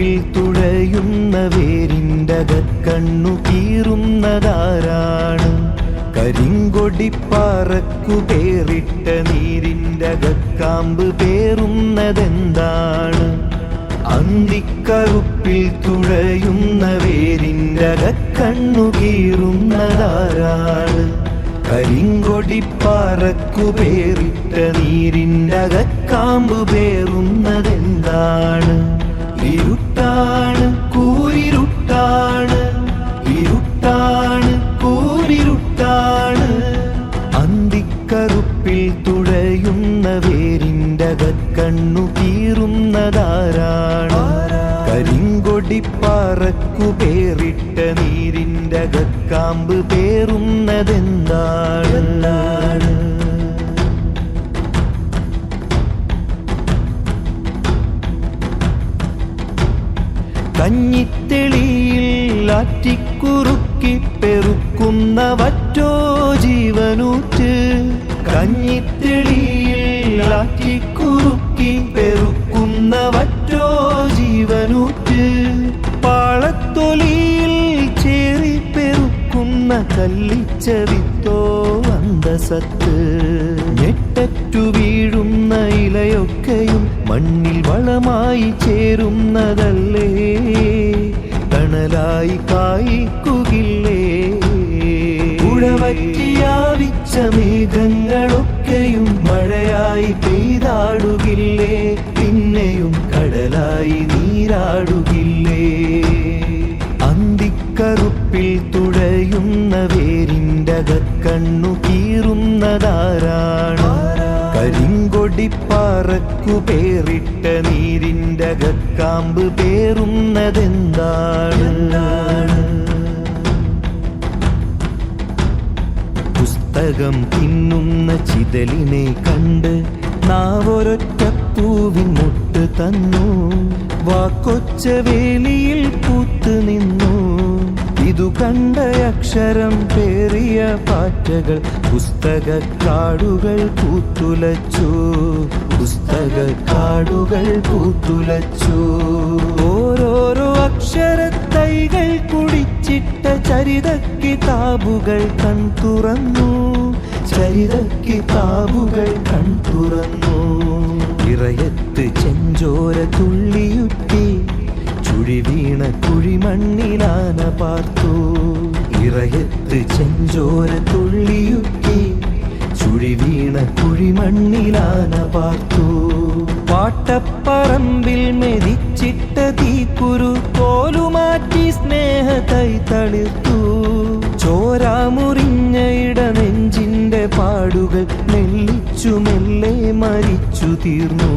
കഞ്ഞിത്തെളിക്കറുപ്പിൽ തുഴയുന്ന വേരിന്റെ കണ്ണു കീറുന്നതാരാണ്? കരിങ്കൊടിപ്പാറക്കു പേറിട്ട നീരിന്റെ കാമ്പ് പേറുന്നതെന്താണ്? അന്തിക്കറുപ്പിൽ തുഴയുന്ന വേരിന്റെ കണ്ണു കീറുന്നതാരാണ്? കരിങ്കൊടിപ്പാറക്കു പേറിട്ട നീരിന്റെ കാമ്പ് പേറുന്നതെന്താണ്? കണ്ണു കീറുന്നതാരാണ് കരിങ്കൊടിപ്പാറക്കു പേറിട്ട നീരിന്റെ കക്കാമ്പ് പേറുന്നതെന്താണ്? കഞ്ഞിത്തെളിയിൽ ആറ്റിക്കുറുക്കി പെറുക്കുന്ന വറ്റോ ജീവനൂറ്റ് കഞ്ഞിത്തെളിയിൽ ആറ്റിക്കുറുക്കി ജീവനൂറ്റ് പാളത്തൊലിയിൽ ചേറി പെറുക്കുന്ന കല്ലിച്ച വിത്തോ അന്തസത്ത്. ഞെട്ടറ്റു വീഴുന്ന ഇലയൊക്കെയും മണ്ണിൽ വളമായി ചേരുന്നതല്ലേ? തണലായി കായ്ക്കുകില്ലേ? ഉഴവറ്റിയാവിച്ച മേഘങ്ങളൊക്കെയും മഴയായി പെയ്താടുകില്ലേ അന്തിക്കറുപ്പിൽ തുഴയുന്ന വേരിന്റെ കണ്ണു കീറുന്നതാരാണ് കരിങ്കൊടിപ്പാറക്കു പേറിട്ട നീരിന്റെ കാമ്പ് പേറുന്നതെന്താണ്? പുസ്തകം തിന്നുന്ന ചിതലിനെ കണ്ട് നാവൊരൊറ്റ പൂവിൻ മുട്ട് തന്നു. വാക്കൊച്ച വേലിയിൽ കണ്ട അക്ഷരം പേറിയ പാറ്റകൾ പുസ്തക കാടുകൾ പൂത്തുലച്ചു. പുസ്തക കാടുകൾ പൂത്തുലച്ചു. ഓരോരോ അക്ഷരത്തൈകൾ കുടിച്ചിട്ട ചരിത കിതാബുകൾ കൺ തുറന്നു. ചരിത കിതാബുകൾ കൺ തുറന്നു. ഇറയത്ത് ചെഞ്ചോര തുള്ളിയുറ്റി ചുഴി വീണ കുഴിമണ്ണിലാന പാർത്തു. ഇറയത്ത് ചെഞ്ചോര തുള്ളിയുക്കി ചുഴി വീണ കുഴിമണ്ണിലാന പാർത്തു. പാട്ടപ്പറമ്പിൽ മെതിച്ചിട്ട തീക്കുരു കോലുമാറ്റി സ്നേഹതൈ തളിർത്തു. ചോരാമുറിഞ്ഞ ഇടനെഞ്ചിന്റെ പാടുകൾ മെല്ലിച്ചു മെല്ലെ മരിച്ചു തീർന്നു